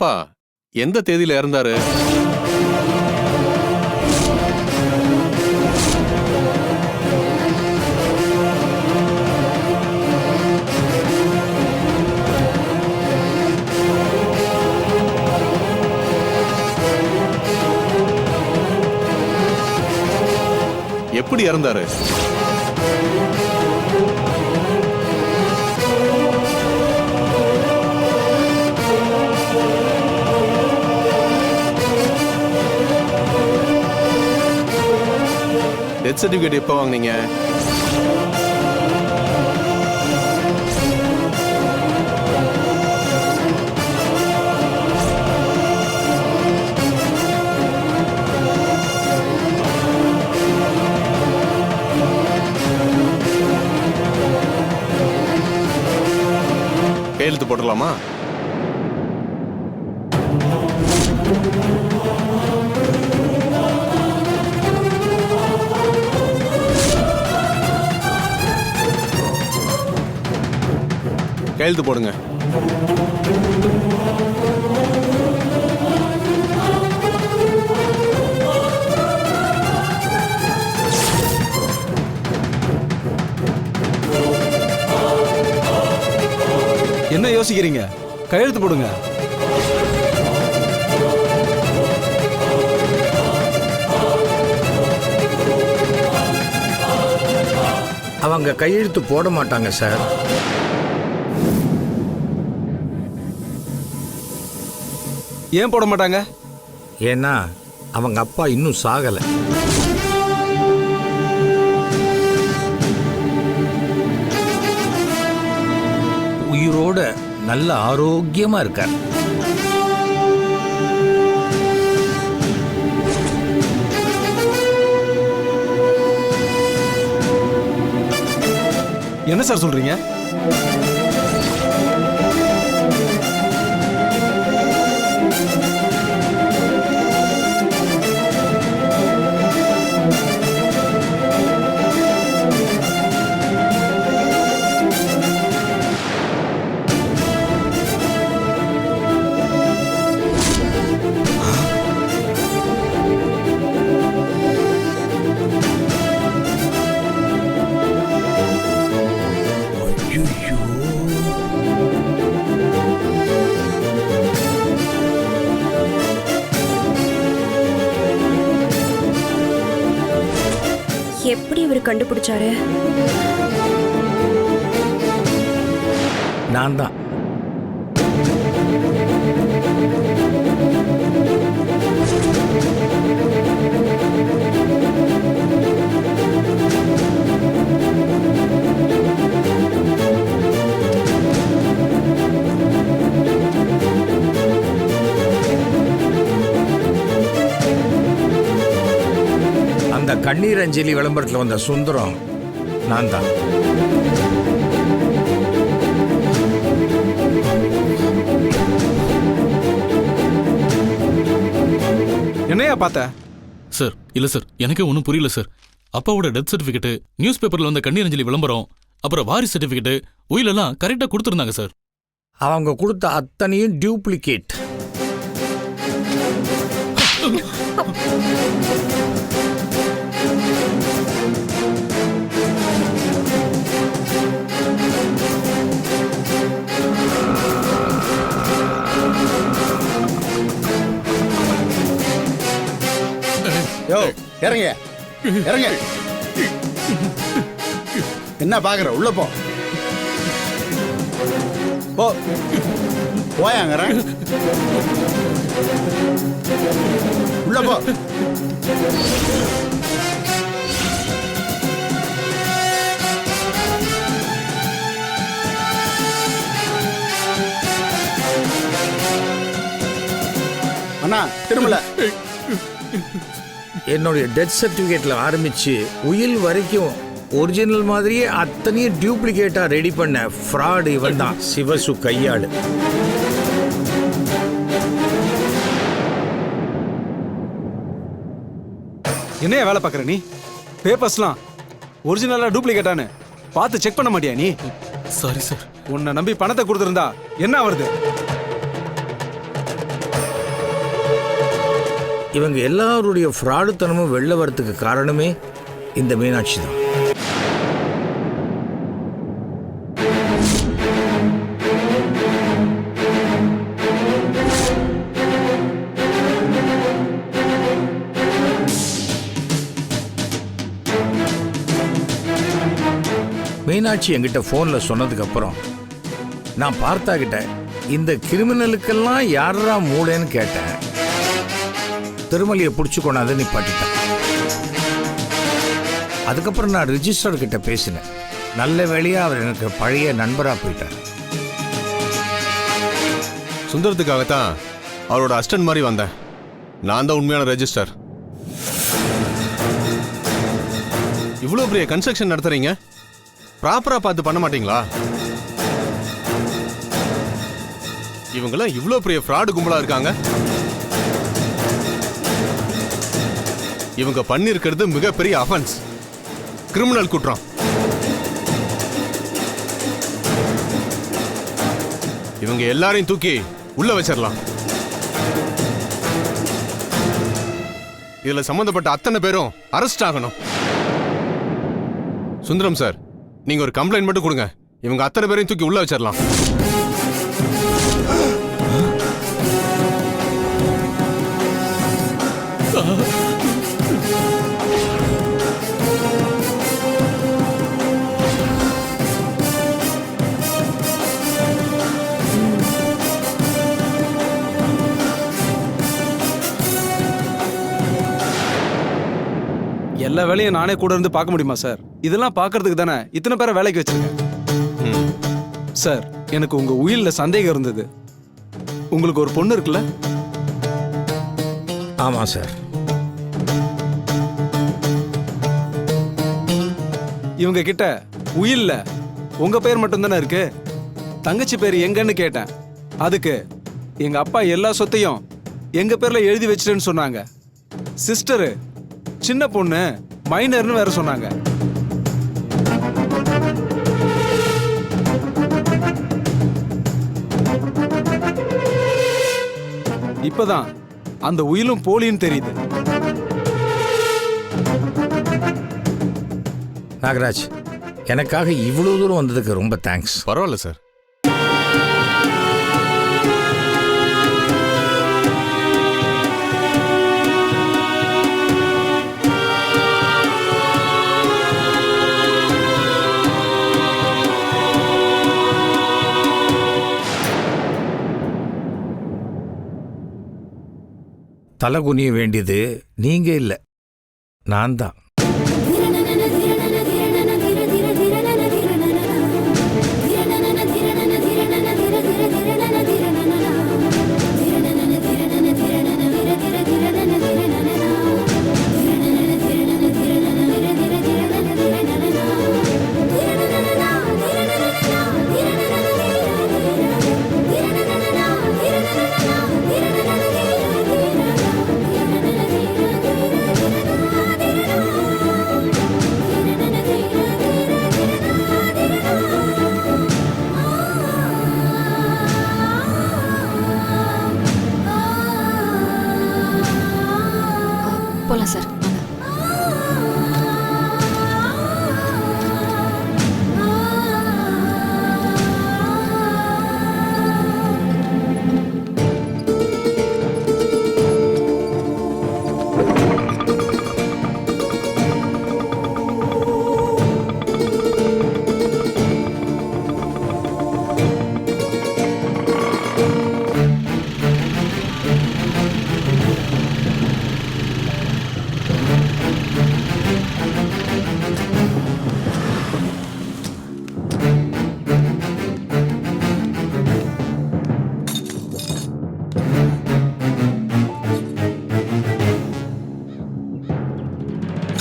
அப்பா எந்த தேதியில இறந்தாரு? எப்படி இறந்தாரு? டெத் சர்டிஃபிகேட் எப்போ வாங்கினீங்க கையெழுத்து போடலாமா கையெழுத்து போடுங்க. என்ன யோசிக்கிறீங்க? கையெழுத்து போடுங்க. அவங்க கையெழுத்து போட மாட்டாங்க சார். ஏன் போட மாட்டாங்க? ஏன்னா அவங்க அப்பா இன்னும் சாகலை. உயிரோட நல்ல ஆரோக்கியமா இருக்கார். என்ன சார் சொல்றீங்க? கண்டுபிடிச்சாரு? நான் தான். கண்ணீர் அஞ்சலி விளம்பரத்தில் வந்த சுந்தரம் நான் தான் என்னையா பார்த்த? சார் இல்ல சார் எனக்கே ஒன்றும் புரியல சார். அப்பாவோட டெத் சர்டிஃபிகேட் நியூஸ் பேப்பர்ல வந்த கண்ணீரஞ்சலி விளம்பரம் அப்புறம் வாரிசு சர்டிஃபிகேட் உயிலெல்லாம் கரெக்டா கொடுத்துருந்தாங்க சார். அவங்க கொடுத்த அத்தனையும் டியூப்ளிகேட் இறங்க. இறங்க. என்ன பாக்குற? உள்ள போ. போ. போயாங்கிறேன் உள்ள போ. அண்ணா திரும்பல. என்னுடைய டெத் சர்டிஃபிகேட்ல ஆரம்பிச்சு உயில் வரைக்கும் ஒரிஜினல் மாதிரியே அத்தனையும் டியூப்ளிகேட்டா ரெடி பண்ண ஃப்ராடு இவன் தான் சிவசு கையாளு. என்னையா வேலை பார்க்குற நீ? பேப்பர்ஸ்லாம் ஒரிஜினலா டூப்ளிகேட்டான்னு பார்த்து செக் பண்ண மாட்டியா நீ? சாரி சார் உன்னை நம்பி பணத்தை கொடுத்துருந்தா என்ன வருது இவங்க எல்லாருடைய ஃப்ராடுத்தனமும் வெளில வரத்துக்கு காரணமே இந்த மீனாட்சி தான். மீனாட்சி என்கிட்ட ஃபோனில் சொன்னதுக்கப்புறம் நான் பார்த்தா கிட்ட இந்த கிரிமினலுக்கெல்லாம் யாரா மூளைன்னு கேட்டேன். திருமலியை பிடிச்சி கொண்டாந்து நிப்பாட்டிட்டேன். அதுக்கப்புறம் நான் ரிஜிஸ்டர் கிட்ட பேசினேன். நல்ல வேலையாக அவர் எனக்கு பழைய நண்பராக போயிட்டார். சுந்தரத்துக்காகத்தான் அவரோட அஸ்டன்ட் மாதிரி வந்தேன். நான் தான் உண்மையான ரெஜிஸ்டர். இவ்வளோ பெரிய கன்ஸ்ட்ரக்ஷன் நடத்துறீங்க? ப்ராப்பராக பார்த்து பண்ண மாட்டீங்களா? இவங்கெல்லாம் இவ்வளோ பெரிய ஃப்ராடு கும்பலாக இருக்காங்க. இவங்க பண்ணியிருக்கிறது மிகப்பெரிய அஃபென்ஸ் கிரிமினல் குற்றம். இவங்க எல்லாரையும் தூக்கி உள்ள வச்சிடலாம் இதுல சம்பந்தப்பட்ட அத்தனை பேரும் அரெஸ்ட் ஆகணும். சுந்தரம் சார் நீங்க ஒரு கம்ப்ளைண்ட் மட்டும் கொடுங்க. இவங்க அத்தனை பேரையும் தூக்கி உள்ள வச்சிடலாம் எல்லா வேலையும் நானே கூட இருந்து பார்க்க முடியுமா சார் இதெல்லாம் பார்க்கறதுக்கு தானே இத்தனை பேரை வேலைக்கு வச்சிருக்கேன். சார் எனக்கு உங்க உயில்ல சந்தேகம் இருந்தது. உங்களுக்கு ஒரு பொண்ணு இருக்குல்ல? ஆமாம் சார் இவங்க கிட்ட உயில்ல உங்க பேர் மட்டும் தானே இருக்கு? தங்கச்சி பேர் எங்கன்னு கேட்டேன். அதுக்கு எங்க அப்பா எல்லா சொத்தையும் எங்க பேர்ல எழுதி வச்சிட்டேன்னு சொன்னாங்க. சிஸ்டரு சின்ன பொண்ணு மைனர்னு வேற சொன்னாங்க. இப்பதான் அந்த உயிலும் போலின்னு தெரியுது. நாகராஜ் எனக்காக இவ்வளோ தூரம் வந்ததுக்கு ரொம்ப தேங்க்ஸ் பரவாயில்ல சார். தலை குனிய வேண்டியது நீங்கள் இல்லை. நான் தான்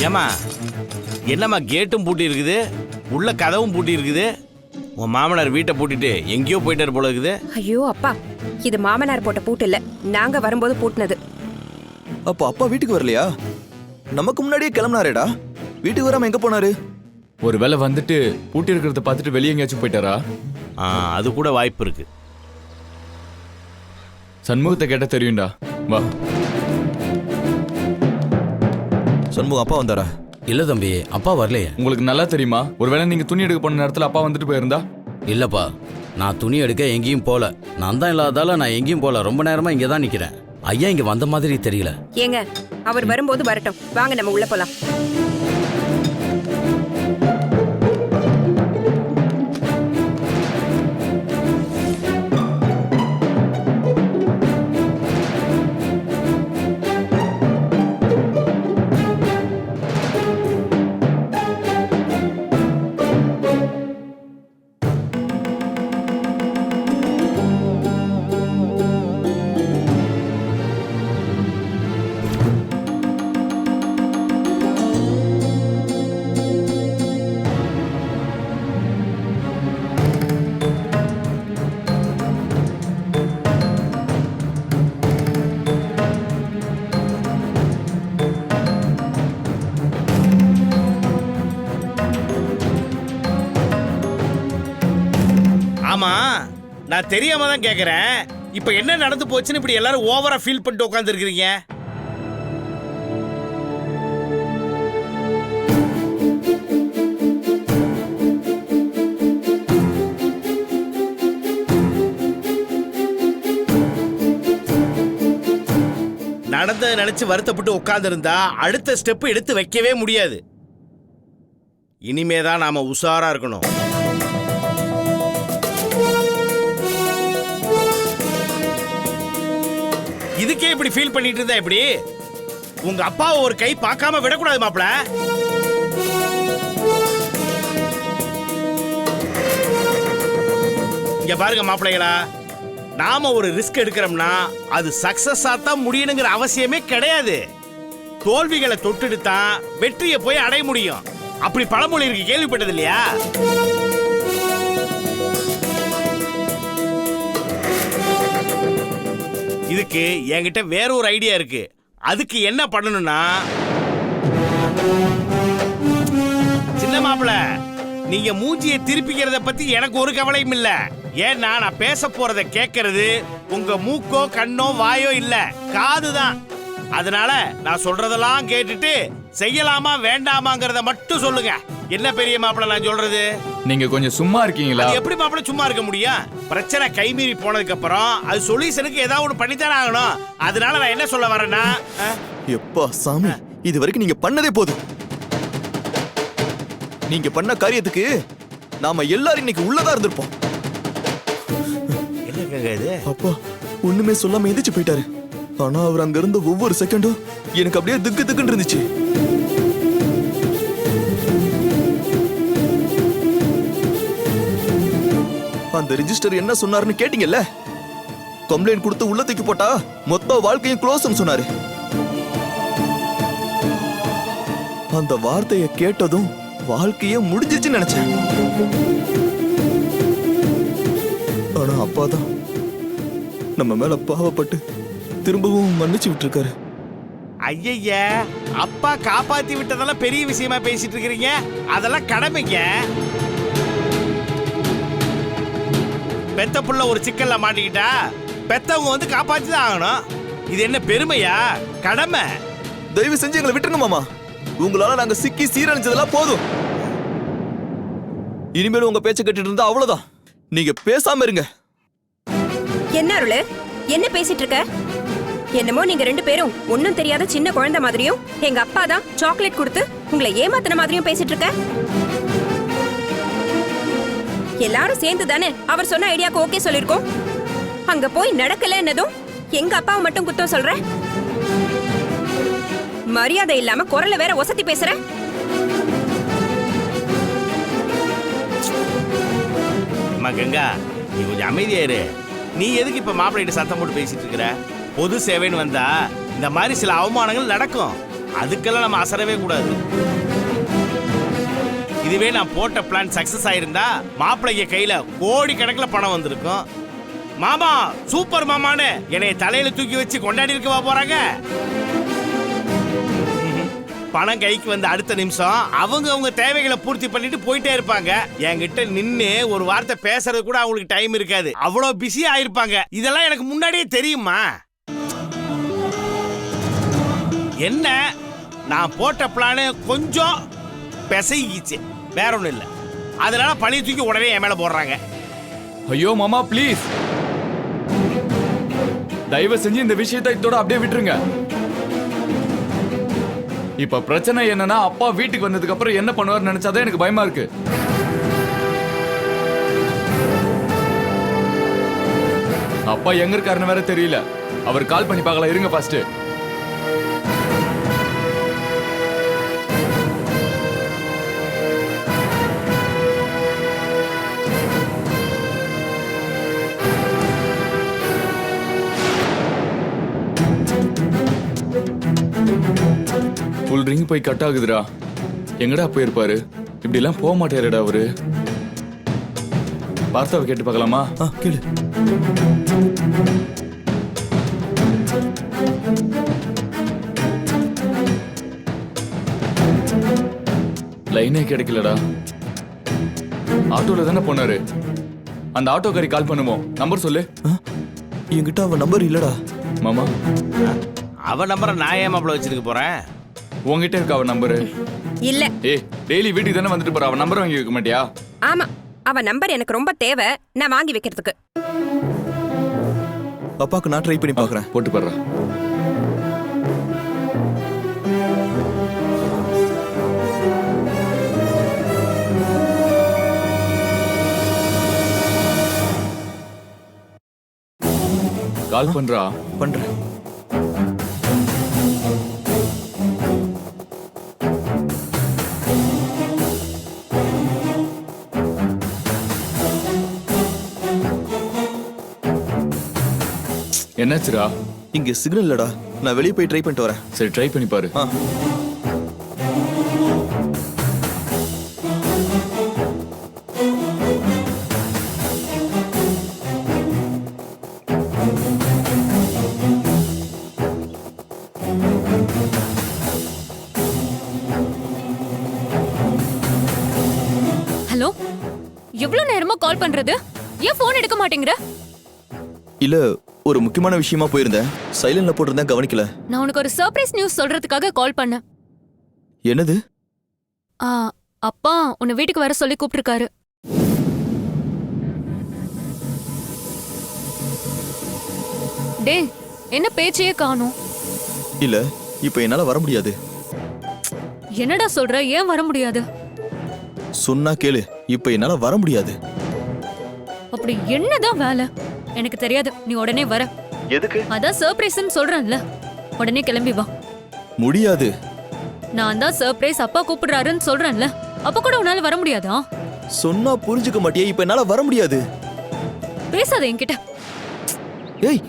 ஏம்மா என்னம்மா கேட்டும் பூட்டி இருக்குது உள்ள கதவும் பூட்டி இருக்குது உன் மாமனார் வீட்டை பூட்டிட்டு எங்கேயோ போயிட்டார் போல இருக்குது. ஐயோ அப்பா இது மாமனார் போட்ட பூட்டு இல்ல நாங்க வரும்போது பூட்டினது. அப்போ அப்பா வீட்டுக்கு வரலையா? நமக்கு முன்னாடியே கிளம்புனாரேடா. வீட்டுக்கு வராம எங்க போனாரு? ஒருவேளை வந்துட்டு பூட்டி இருக்கிறத பார்த்துட்டு வெளியே எங்கேயாச்சும் போயிட்டாரா? ஆ, அது கூட வாய்ப்பு இருக்கு. சண்முகத்தை கேட்ட தெரியும்டா. வா. சண்முகம் அப்பா வந்தாரா? இல்ல தம்பி அப்பா வரலையே. உங்களுக்கு நல்லா தெரியுமா? ஒருவேளை நீங்க துணி எடுக்க போன நேரத்துல அப்பா வந்துட்டு போயிருந்தா? இல்லப்பா நான் துணி எடுக்க எங்கேயும் போல. நான் தான் இல்லாதால நான் எங்கேயும் போல. ரொம்ப நேரமா இங்க தான் நிக்கிறேன். ஐயா இங்க வந்த மாதிரி தெரியல. ஏங்க அவர் வரும்போது வரட்டும். வாங்க நம்ம உள்ள போலாம். நான் தெரியாம தான் கேக்குறேன். இப்போ என்ன நடந்து போச்சுன்னு இப்படி எல்லாரும் ஓவரா ஃபீல் பண்ணிட்டு உட்காந்துருக்கீங்க நடந்ததை நினைச்சு வருத்தப்பட்டு உட்கார்ந்துருந்தா அடுத்த ஸ்டெப் எடுத்து வைக்கவே முடியாது. இனிமே தான் நாம உஷாரா இருக்கணும். இதுக்கே இப்படி ஃபீல் பண்ணிட்டு இருந்தா எப்படி? உங்க அப்பாவை ஒரு கை பார்க்காம விடக்கூடாது மாப்பிள. இங்க பாருங்க மாப்பிள்ளைகளா. நாம ஒரு ரிஸ்க் எடுக்கிறோம்னா அது சக்சஸா தான் முடியணுங்கிற அவசியமே கிடையாது. தோல்விகளை தொட்டுட்டு தான் வெற்றியை போய் அடைய முடியும். அப்படி பழமொழி இருக்கு கேள்விப்பட்டது இல்லையா இதுக்கு என்கிட்ட வேற ஒரு ஐடியா இருக்கு. அதுக்கு என்ன பண்ணணும்னா சின்ன மாப்பிள நீங்க மூஞ்சியை திருப்பிக்கிறத பத்தி எனக்கு ஒரு கவலையும் இல்ல. ஏன்னா நான் பேச போறத கேட்கறது உங்க மூக்கோ கண்ணோ வாயோ இல்ல. காதுதான் அதனால நான் சொல்றதெல்லாம் கேட்டுட்டு செய்யலாமா வேண்டாமாங்கிறத மட்டும் சொல்லுங்க. என்ன பெரிய மாப்பிள நான் சொல்றது? நீங்க கொஞ்சம் சும்மா இருக்கீங்களா? எப்படி மாப்பிள சும்மா இருக்க முடியும் பிரச்சனை கைமீறி போனதுக்கு அப்புறம் அது சொல்யூஷனுக்கு ஏதாவது ஒண்ணு பண்ணித்தானே ஆகணும். அதனால நான் என்ன சொல்ல வரேன்னா அஹ், எப்பா சாமி இது வரைக்கும் நீங்க பண்ணதே போதும். நீங்க பண்ண காரியத்துக்கு நாம எல்லாரும் இன்னைக்கு உள்ளதா இருந்திருப்போம். என்னங்க இது? அப்பா ஒண்ணுமே சொல்லாம எந்திரிச்சு போயிட்டாரு. ஆனா அவர் அங்க இருந்த ஒவ்வொரு செகண்டும் எனக்கு அப்படியே திக்கு திக்குன்னு இருந்துச்சு. அந்த ரிஜிஸ்டர் என்ன சொன்னாருன்னு கேட்டீங்கல்ல? கம்ப்ளைண்ட் கொடுத்து உள்ள தூக்கி போட்டா மொத்த வாழ்க்கையும் க்ளோஸ்னு சொன்னாரு. அந்த வார்த்தையை கேட்டதும் வாழ்க்கையே முடிஞ்சிருச்சுன்னு நினைச்சேன். ஆனா அப்பாதான் நம்ம மேல பாவப்பட்டு திரும்பவும் மன்னிச்சு விட்டுருக்காரு. ஐயய்ய அப்பா காப்பாத்தி விட்டதெல்லாம் பெரிய விஷயமா பேசிட்டு இருக்கிறீங்க? அதெல்லாம் கடமைங்க. பெத்த புள்ள ஒரு சிக்கல்ல மாட்டிக்கிட்டா பெத்தவங்க வந்து காப்பாத்தி தான் ஆகணும். இது என்ன பெருமையா? கடமை. தயவு செஞ்சு எங்களை விட்டுருங்க மாமா. உங்களால நாங்க சிக்கி சீரழிஞ்சதெல்லாம் போதும். இனிமேல் உங்க பேச்ச கேட்டுட்டு இருந்தா அவ்வளவுதான். நீங்க பேசாம இருங்க. என்ன அருளு? என்ன பேசிட்டு இருக்க? என்னமோ நீங்க ரெண்டு பேரும் ஒண்ணும் தெரியாத சின்ன குழந்தை மாதிரியும் எங்க அப்பா தான் சாக்லேட் கொடுத்து உங்களை ஏமாத்தின மாதிரியும் பேசிட்டு இருக்க? எல்லாரும் சேர்ந்து தானே அவர் சொன்ன ஐடியாக்கு ஓகே சொல்லிருக்கோம் அங்க போய் நடக்கல என்னதும் எங்க அப்பாவை மட்டும் குத்தம் சொல்ற? மரியாதை இல்லாம குரல வேற ஒசத்தி பேசுற? கங்கா நீ கொஞ்சம் அமைதியா இரு. நீ எதுக்கு இப்ப மாப்பிள்ளைகிட்ட சத்தம் போட்டு பேசிட்டு இருக்கிற? பொது சேவைன்னு வந்தா இந்த மாதிரி சில அவமானங்கள் நடக்கும். அதுக்கெல்லாம் நம்ம அசரவே கூடாது. இதுவே நான் போட்ட பிளான் சக்சஸ் ஆயிருந்தா மாப்பிள்ளைங்க கையில கோடி கணக்குல பணம் வந்திருக்கும். மாமா சூப்பர் மாமான்னு என்னைய தலையில தூக்கி வச்சு கொண்டாடி இருக்கவா போறாங்க. பணம் கைக்கு வந்த அடுத்த நிமிஷம் அவங்க அவங்க தேவைகளை பூர்த்தி பண்ணிட்டு போயிட்டே இருப்பாங்க. என்கிட்ட நின்னு ஒரு வார்த்தை பேசுறது கூட அவங்களுக்கு டைம் இருக்காது. அவ்வளவு பிஸி ஆயிருப்பாங்க இதெல்லாம் எனக்கு முன்னாடியே தெரியுமா? என்ன? நான் போட்ட பிளானு கொஞ்சம் பிசைகிச்சு வேற ஒன்றும் இல்லை. அதனால பழைய தூக்கி உடனே என் மேலே போடுறாங்க. ஐயோ மாமா ப்ளீஸ் தயவு செஞ்சு இந்த விஷயத்தை இதோட அப்படியே விட்டுருங்க. இப்ப பிரச்சனை என்னன்னா அப்பா வீட்டுக்கு வந்ததுக்கு அப்புறம் என்ன பண்ணுவார் நினைச்சாதான் எனக்கு பயமா இருக்கு. அப்பா எங்க இருக்காருன்னு வேற தெரியல. அவர் கால் பண்ணி பார்க்கலாம். இருங்க ஃபர்ஸ்ட் ஃபுல் ரிங் போய் கட் ஆகுதுடா. எங்கடா போயிருப்பாரு? இப்படி எல்லாம் போக மாட்டாருடா அவரு. பார்த்தாவை கேட்டு பார்க்கலாமா? ஆ கேளு. லைனே கிடைக்கலடா. ஆட்டோல தானே போனாரு. அந்த ஆட்டோக்காரி கால் பண்ணுவோம் நம்பர் சொல்லு. என்கிட்ட அவன் நம்பர் இல்லடா. மாமா. அவன் நம்பரை நான் ஏன் மாப்பிள்ள வச்சிருக்க போறேன்? உன்கிட்ட இருக்க அவன் நம்பரு? இல்ல. ஏய் டெய்லி வீட்டுக்கு தானே வந்துட்டு போற அவன் நம்பர் வாங்கி வைக்க மாட்டியா? ஆமா அவ நம்பர் எனக்கு ரொம்ப தேவை நான் வாங்கி வைக்கிறதுக்கு. அப்பாக்கு நான் ட்ரை பண்ணி பார்க்கறேன் போட்டு போடுறா. கால் பண்றா? பண்றேன். என்னாச்சுடா? இங்க சிக்னல் இல்லடா. நான் வெளியே போய் ட்ரை பண்ணிட்டு வரேன். சரி ட்ரை பண்ணி பாரு. ஆ. ஹலோ? எவ்வளவு நேரமா கால் பண்றது? ஏன் ஃபோன் எடுக்க மாட்டேங்கிற? இல்ல ஒரு முக்கியமான விஷயமா போயிருந்தேன். சைலண்ட்ல போட்டிருந்தேன் கவனிக்கல. நான் உனக்கு ஒரு சர்ப்ரைஸ் நியூஸ் சொல்றதுக்காக கால் பண்ணேன். என்னது? ஆ அப்பா உன்னை வீட்டுக்கு வர சொல்லி கூப்பிட்டிருக்காரு. டேய் என்ன பேச்சையே காணோம். இல்ல இப்ப என்னால வர முடியாது. என்னடா சொல்ற? ஏன் வர முடியாது? சொன்னா கேளு இப்ப என்னால வர முடியாது. அப்படி என்னதான் வேலை? எனக்கு தெரியாது. நீ உடனே வர. எதுக்கு? அதான் சர்ப்ரைஸ்னு சொல்றேன்ல. உடனே கிளம்பி வா. முடியாது. நான் தான் சர்ப்ரைஸ் அப்பா கூப்பிடுறாருன்னு சொல்றேன்ல. அப்ப கூட உன்னால வர முடியாதா? சொன்னா புரிஞ்சுக்க மாட்டியா இப்ப என்னால வர முடியாது. பேசாத என்கிட்ட. ஏய்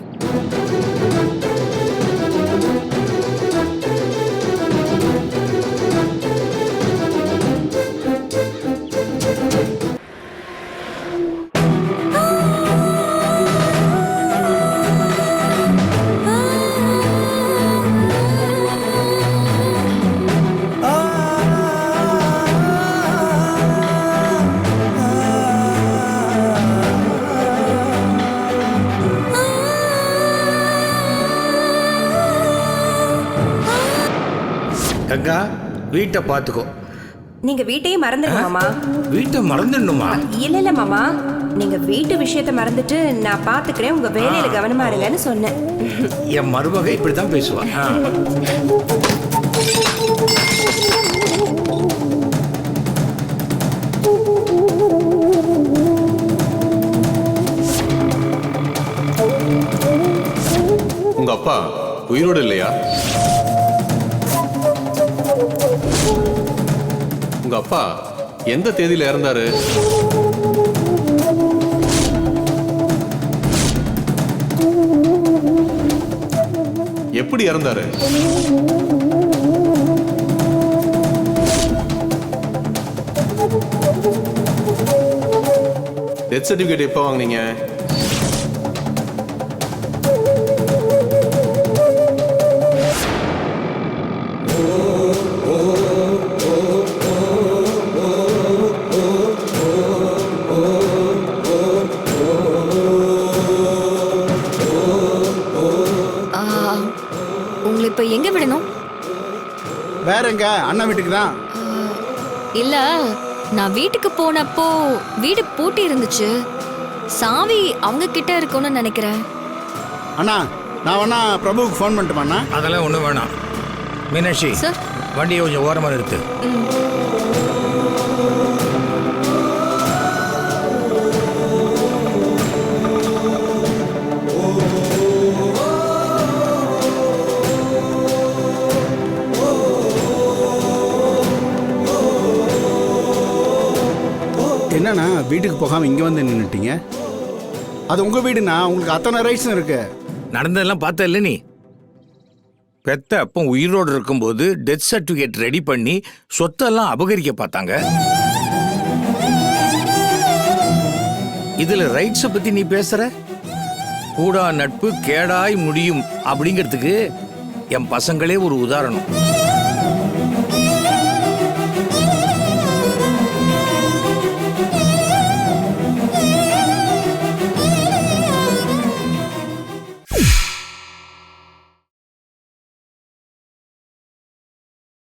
வீட்டை பார்த்துக்கோ. நீங்க வீட்டையே மறந்துடுங்க மாமா. வீட்டை மறந்துடணுமா? இல்ல இல்ல மாமா. நீங்க வீட்டு விஷயத்த மறந்துட்டு நான் பாத்துக்கிறேன் உங்க வேலையில கவனமா இருங்கன்னு சொன்னேன். என் மருமக இப்படி தான் பேசுவா. ஆ. உங்க அப்பா உயிரோடு இல்லையா? உங்க அப்பா எந்த தேதியில இறந்தாரு? எப்படி இறந்தாரு? டெத் சர்டிபிகேட் எப்போ வாங்குனீங்க? இப்ப எங்க விடணும்? வேற எங்க அண்ணன் வீட்டுக்கு தான். இல்ல நான் வீட்டுக்கு போனப்போ வீடு பூட்டி இருந்துச்சு. சாவி அவங்க கிட்ட இருக்கும்னு நினைக்கிறேன். அண்ணா நான் வேணா பிரபுவுக்கு ஃபோன் பண்ணட்டுமா அண்ணா? அதெல்லாம் ஒன்றும் வேணாம். மீனாட்சி சார்? வண்டியை கொஞ்சம் ஓரமாக நிறுத்து. வீட்டுக்கு போகாமல் இங்கே வந்து நின்றுட்டீங்க அது உங்கள் வீடுண்ணா உங்களுக்கு அத்தனை ரைட்ஸும் இருக்கு. நடந்ததெல்லாம் பார்த்த இல்லை நீ? பெத்த அப்போ உயிரோடு இருக்கும்போது டெத் சர்டிஃபிகேட் ரெடி பண்ணி சொத்தெல்லாம் அபகரிக்க பார்த்தாங்க. இதில் ரைட்ஸை பற்றி நீ பேசுகிற கூடா நட்பு கேடாய் முடியும் அப்படிங்கிறதுக்கு என் பசங்களே ஒரு உதாரணம்.